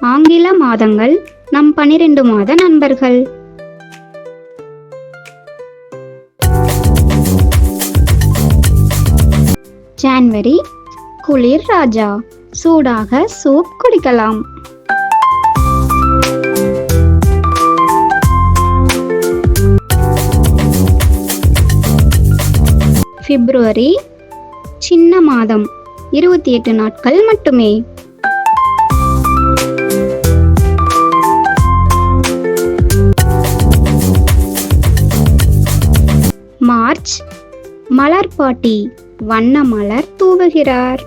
ஆங்கில மாதங்கள் நம் பனிரெண்டு மாத நண்பர்கள். ஜான்வரி குளிர் ராஜா சூடாக சூப் குடிக்கலாம். பிப்ரவரி சின்ன மாதம் இருபத்தி எட்டு நாட்கள் மட்டுமே. மார்ச். மலர் பாட்டி வண்ண மலர் தூவுகிறார்.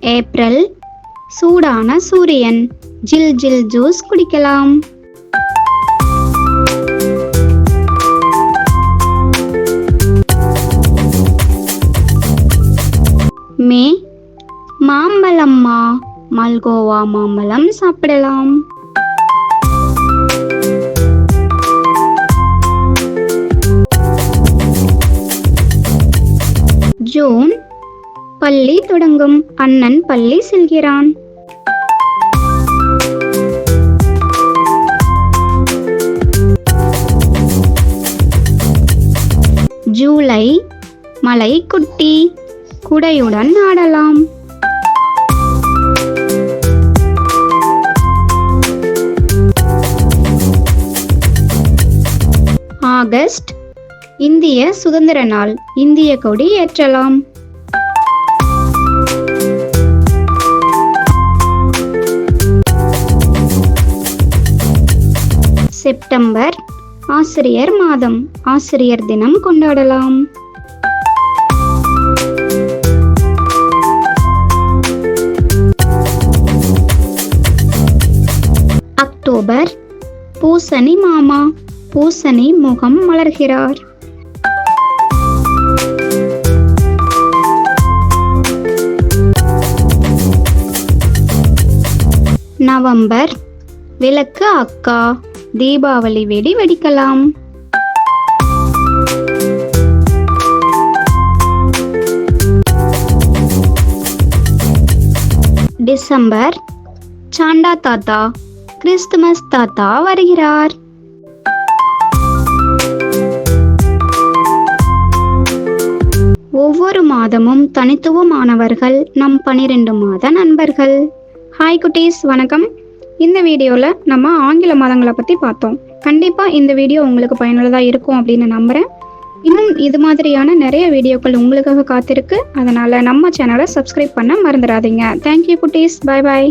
ஏப்ரல். சூடான சூரியன். ஜில் ஜில் ஜூஸ் குடிக்கலாம். மே. மாம்பழம்மா. மல்கோவா மாம்பழம் சாப்பிடலாம். ஜூன் பள்ளி தொடங்கும். அண்ணன் பள்ளி செல்கிறான். ஜூலை மலை குட்டி குடையுடன் ஆடலாம். ஆகஸ்ட் இந்திய சுதந்திர நாள். இந்திய கொடி ஏற்றலாம். செப்டம்பர் ஆசிரியர் மாதம். ஆசிரியர் தினம் கொண்டாடலாம். அக்டோபர் பூசணி மாமா. பூசணி முகம் மலர்கிறார். நவம்பர் விளக்கு அக்கா தீபாவளி வெடி வெடிக்கலாம். டிசம்பர் சாண்டா தாத்தா கிறிஸ்துமஸ் தாத்தா வருகிறார். மாதமும் தனித்துவமானவர்கள் நம் பனிரெண்டு மாத நண்பர்கள். ஹாய் குட்டீஸ் வணக்கம். இந்த வீடியோவில் நம்ம ஆங்கில மாதங்களை பற்றி பார்த்தோம். கண்டிப்பாக இந்த வீடியோ உங்களுக்கு பயனுள்ளதாக இருக்கும் அப்படின்னு நம்புகிறேன் இன்னும் இது மாதிரியான நிறைய வீடியோக்கள் உங்களுக்காக காத்திருக்கு. அதனால் நம்ம சேனலை சப்ஸ்கிரைப் பண்ண மறந்துடாதீங்க. தேங்க்யூ குட்டீஸ். Bye bye